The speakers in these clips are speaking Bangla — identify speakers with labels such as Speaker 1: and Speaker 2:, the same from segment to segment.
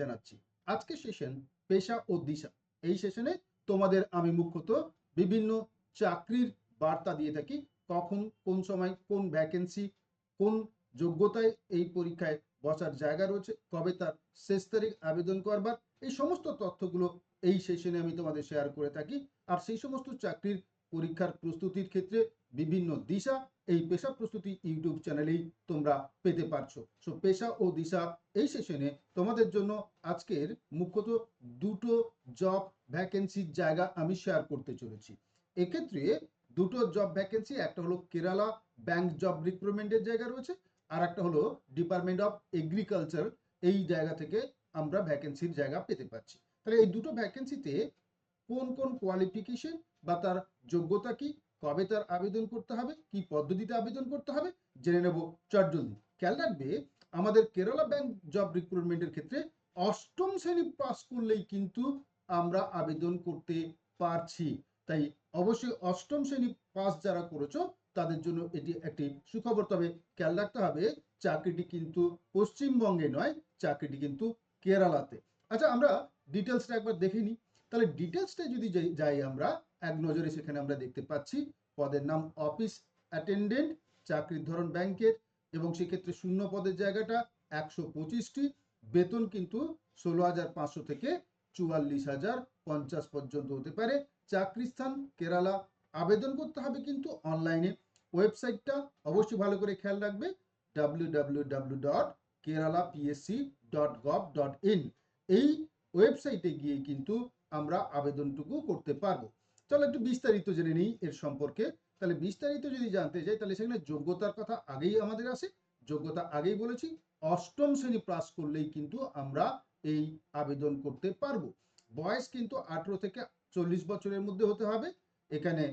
Speaker 1: জানাচ্ছি। আজকে সেশন পেশা ও দিশা। এই সেশনে তোমাদের আমি মুখ্যত বিভিন্ন চাকরির বার্তা দিয়ে থাকি, কখন, কোন সময়, কোন ভ্যাকেন্সি কোন যোগ্যতায় এই পরীক্ষায় বসার জায়গা রয়েছে, কবে তার শেষ তারিখ আবেদন করবার, এই সমস্ত তথ্যগুলো এই সেশনে আমি তোমাদের শেয়ার করে থাকি। আর সেই সমস্ত চাকরির পরীক্ষার প্রস্তুতির ক্ষেত্রে বিভিন্ন দিশা এই পেশা প্রস্তুতি ইউটিউব চ্যানেলেই তোমরা পেতে পারছ। সো পেশা ও দিশা এই সেশনে তোমাদের জন্য আজকের মুখ্যত দুটো জব ভ্যাকেন্সির জায়গা আমি শেয়ার করতে চলেছি। এক্ষেত্রে দুটো জব ভ্যাকেন্সি একটা হলো কেরালা ব্যাংক জব রিক্রুটমেন্টের জায়গা রয়েছে, আর একটা হলো ডিপার্টমেন্ট অফ এগ্রিকালচার এই জায়গা থেকে আমরা ভ্যাকেন্সির জায়গা পেতে পারছি। তাহলে এই দুটো ভ্যাকেন্সিতে কোন কোন কোয়ালিফিকেশন বা তার যোগ্যতা কি কবে তার আবেদন করতে হবে? কি পদ্ধতিতে আবেদন করতে হবে? জেনে নেব চটজলদি খেয়াল রাখবে, আমাদের কেরালা ব্যাংক জব রিক্রুটমেন্টের ক্ষেত্রে অষ্টম শ্রেণি পাস করলেই কিন্তু আমরা আবেদন করতে পারছি। তাই অবশ্যই অষ্টম শ্রেণি পাস যারা করেছ, তাদের জন্য এটি একটি সুখবর। তবে খেয়াল রাখতে হবে, চাকরিটি কিন্তু পশ্চিমবঙ্গে নয়, চাকরিটি কিন্তু কেরালাতে। আচ্ছা আমরা ডিটেলসটা একবার দেখে নিই। তাহলে ডিটেলসটা যদি যাই- আমরা, এক নজরে সেখানে আমরা দেখতে পাচ্ছি, পদের নাম অফিস অ্যাটেন্ডেন্ট চাকরির ধরন ব্যাংকের, এবং সেক্ষেত্রে শূন্য পদের জায়গাটা একশো পঁচিশটি, বেতন কিন্তু ষোলো হাজার পাঁচশো থেকে চুয়াল্লিশ হাজার পঞ্চাশ পর্যন্ত হতে পারে। চাকরি স্থান কেরালা, আবেদন করতে হবে কিন্তু অনলাইনে ওয়েবসাইটটা অবশ্যই ভালো করে খেয়াল রাখবে W W W dot Kerala PSC dot gov dot in এই ওয়েবসাইটে গিয়ে কিন্তু আমরা আবেদনটুকু করতে পারব। চলো একটু বিস্তারিত জেনে নিই এর সম্পর্কে। তাহলে বিস্তারিত যদি জানতে চাই তাহলে সেখানে যোগ্যতার কথা আগেই আমাদের আসে যোগ্যতা আগেই বলেছি, অষ্টম শ্রেণি পাস করলেই কিন্তু আমরা এই আবেদন করতে পারব। বয়স কিন্তু আঠেরো থেকে চল্লিশ বছরের মধ্যে হতে হবে। এখানে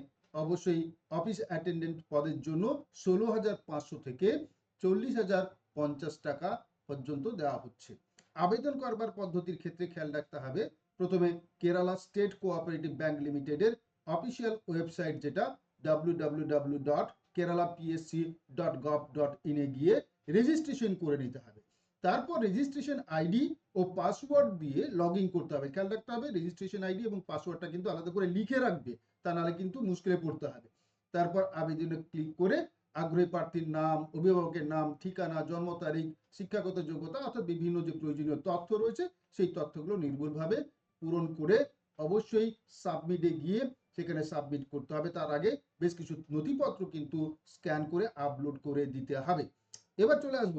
Speaker 1: অবশ্যই অফিস অ্যাটেন্ডেন্ট পদের জন্য ষোলো হাজার পাঁচশো থেকে চল্লিশ হাজার পঞ্চাশ টাকা পর্যন্ত দেওয়া হচ্ছে। আবেদন করবার পদ্ধতির ক্ষেত্রে খেয়াল রাখতে হবে। প্রথমে কেরালা স্টেট কোঅপারেটিভ ব্যাংক লিমিটেডের অফিসিয়াল ওয়েবসাইট যেটা ডাব্লিউ ডট কেরালা গিয়ে রেজিস্ট্রেশন করে নিতে হবে। তারপর রেজিস্ট্রেশন আইডি ও পাসওয়ার্ড দিয়ে লগ করতে হবে। খেয়াল রাখতে হবে রেজিস্ট্রেশন আইডি এবং পাসওয়ার্ডটা কিন্তু আলাদা করে লিখে রাখবে, তা নাহলে কিন্তু মুশকিলে পড়তে হবে। তারপর আবেদনে ক্লিক করে আগ্রহী প্রার্থীর নাম, অভিভাবকের নাম, ঠিকানা, জন্ম তারিখ, শিক্ষাগত যোগ্যতা অর্থাৎ বিভিন্ন যে প্রয়োজনীয় তথ্য রয়েছে, সেই তথ্যগুলো নির্ভুলভাবে পূরণ করে অবশ্যই সাবমিটে গিয়ে সেখানে সাবমিট করতে হবে। তার আগে বেশ কিছু নথিপত্র কিন্তু স্ক্যান করে আপলোড করে দিতে হবে। এবার চলে আসব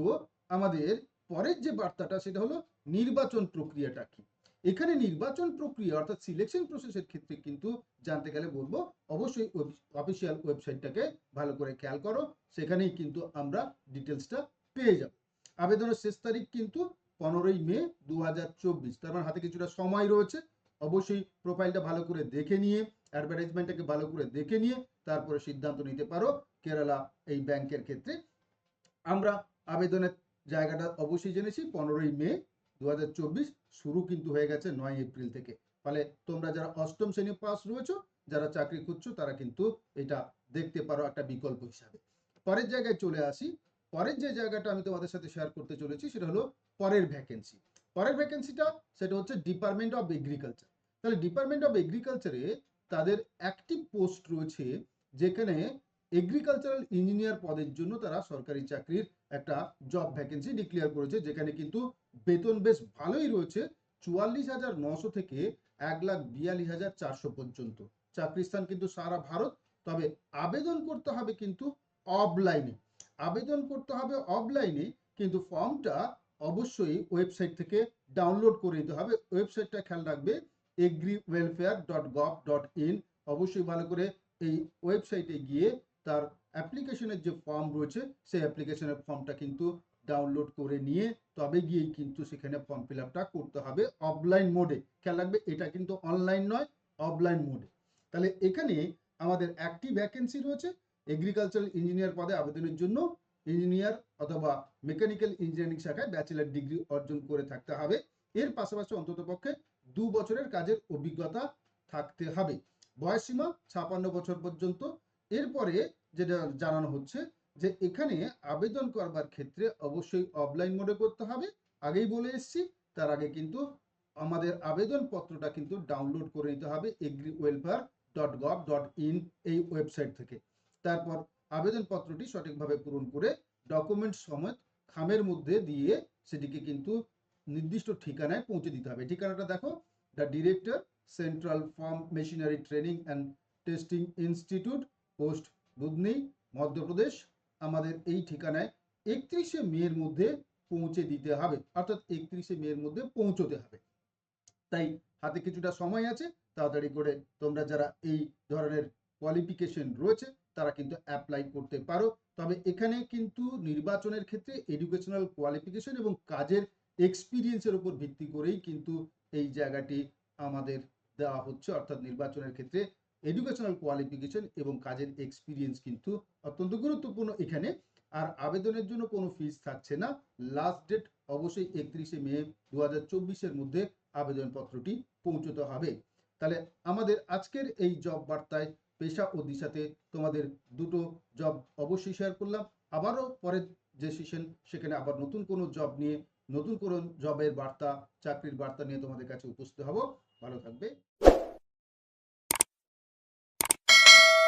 Speaker 1: আমাদের পরের যে বার্তাটা, সেটা হলো নির্বাচন প্রক্রিয়াটা কি? এখানে নির্বাচন প্রক্রিয়া অর্থাৎ সিলেকশন প্রসেসের ক্ষেত্রে কিন্তু জানতে গেলে বলব, অবশ্যই অফিসিয়াল ওয়েবসাইটটাকে ভালো করে খেয়াল করো, সেখানেই কিন্তু আমরা ডিটেলসটা পেয়ে যাব। আবেদনের শেষ তারিখ কিন্তু পনেরোই মে দু তার মানে হাতে কিছুটা সময় রয়েছে। অবশ্যই প্রোফাইলটা ভালো করে দেখে নিয়ে অ্যাডভার্টাইজমেন্টটাকে ভালো করে দেখে নিয়ে, তারপরে সিদ্ধান্ত নিতে পারো কেরালা এই ব্যাংকের ক্ষেত্রে। আমরা আবেদনের জায়গাটা অবশ্যই জেনেছি, পনেরোই মে দু শুরু কিন্তু হয়ে গেছে নয় এপ্রিল থেকে। ফলে তোমরা যারা অষ্টম শ্রেণি পাস রয়েছো, যারা চাকরি খুঁজছো, তারা কিন্তু এটা দেখতে পারো একটা বিকল্প হিসাবে। পরের জায়গায় চলে আসি। পরের যে জায়গাটা আমি তোমাদের সাথে শেয়ার করতে চলেছি, সেটা হলো পরের ভ্যাকেন্সি পরের ভ্যাকেন্সিটা সেটা হচ্ছে ডিপার্টমেন্ট অফ এগ্রিকালচার তাহলে ডিপার্টমেন্ট অফ এগ্রিকালচারে তাদের অ্যাক্টিভ পোস্ট রয়েছে, যেখানে এগ্রিকালচারাল ইঞ্জিনিয়ার পদের জন্য তারা সরকারি চাকরির একটা জব ভ্যাকেন্সি ডিক্লেয়ার করেছে, যেখানে কিন্তু বেতন বেশ ভালোই রয়েছে, চুয়াল্লিশ হাজার নশো থেকে এক লাখ বিয়াল্লিশ হাজার চারশো পর্যন্ত। চাকরির স্থান কিন্তু সারা ভারত, তবে আবেদন করতে হবে কিন্তু অফলাইনে আবেদন করতে হবে অফলাইনে কিন্তু ফর্মটা অবশ্যই ওয়েবসাইট থেকে ডাউনলোড করে নিতে হবে। ওয়েবসাইটটা খেয়াল রাখবে agri welfare dot gov dot in অবশ্যই ভালো করে এই ওয়েবসাইটে গিয়ে তার অ্যাপ্লিকেশনের যে ফর্ম রয়েছে, সেই অ্যাপ্লিকেশনের ফর্মটা কিন্তু ডাউনলোড করে নিয়ে তবে গিয়েই কিন্তু সেখানে ফর্ম ফিল করতে হবে অফলাইন মোডে খেয়াল রাখবে, এটা কিন্তু অনলাইন নয় অফলাইন মোডে তাহলে এখানে আমাদের একটি ভ্যাকেন্সি রয়েছে এগ্রিকালচারাল ইঞ্জিনিয়ার পদে আবেদনের জন্য ইঞ্জিনিয়ার অথবা মেকানিক্যাল ইঞ্জিনিয়ারিং শাখায় ব্যাচেলার ডিগ্রি অর্জন করে থাকতে হবে। এর পাশাপাশি অন্ততপক্ষে দু বছরের কাজের অভিজ্ঞতা থাকতে হবে। বয়সীমা ছাপান্ন বছর পর্যন্ত এরপরে যেটা জানানো হচ্ছে যে এখানে আবেদন করবার ক্ষেত্রে অবশ্যই অফলাইন মোডে করতে হবে। আগেই বলে এসেছি, তার আগে কিন্তু আমাদের আবেদনপত্রটা কিন্তু ডাউনলোড করে নিতে হবে agri welfare dot gov dot in এই ওয়েবসাইট থেকে। তারপর আবেদনপত্রটি সঠিকভাবে পূরণ করে ডকুমেন্ট সমেত খামের মধ্যে দিয়ে সেটিকে কিন্তু নির্দিষ্ট ঠিকানায় পৌঁছে দিতে হবে। ঠিকানাটা দেখো the director central farm machinery training and testing institute post Budhni Madhya Pradesh, আমাদের এই ঠিকানায় একত্রিশে মের মধ্যে পৌঁছে দিতে হবে। অর্থাৎ একত্রিশে মের মধ্যে পৌঁছতে হবে। তাই হাতে কিছুটা সময় আছে, তাড়াতাড়ি করে তোমরা যারা এই ধরনের কোয়ালিফিকেশন রয়েছে, তারা কিন্তু অ্যাপ্লাই করতে পারো। তবে এখানে কিন্তু নির্বাচনের ক্ষেত্রে এডুকেশনাল কোয়ালিফিকেশন এবং কাজের এক্সপিরিয়েন্সের উপর ভিত্তি করেই কিন্তু এই জায়গাটি আমাদের দেওয়া হচ্ছে। অর্থাৎ নির্বাচনের ক্ষেত্রে এডুকেশনাল কোয়ালিফিকেশন এবং কাজের এক্সপিরিয়েন্স কিন্তু অত্যন্ত গুরুত্বপূর্ণ এখানে। আর আবেদনের জন্য কোনো ফিস থাকছে না। লাস্ট ডেট অবশ্যই একত্রিশে মে দু হাজার মধ্যে আবেদনপত্রটি পৌঁছতে হবে। তাহলে আমাদের আজকের এই জব বার্তায় পেশা ও দিশাতে তোমাদের দুটো জব অবশ্যই শেয়ার করলাম। আবারও পরের যে সেশন সেখানে আবার নতুন কোনো জব নিয়ে, নতুন কোনো জবের বার্তা, চাকরির বার্তা নিয়ে তোমাদের কাছে উপস্থিত হব। ভালো থাকবে।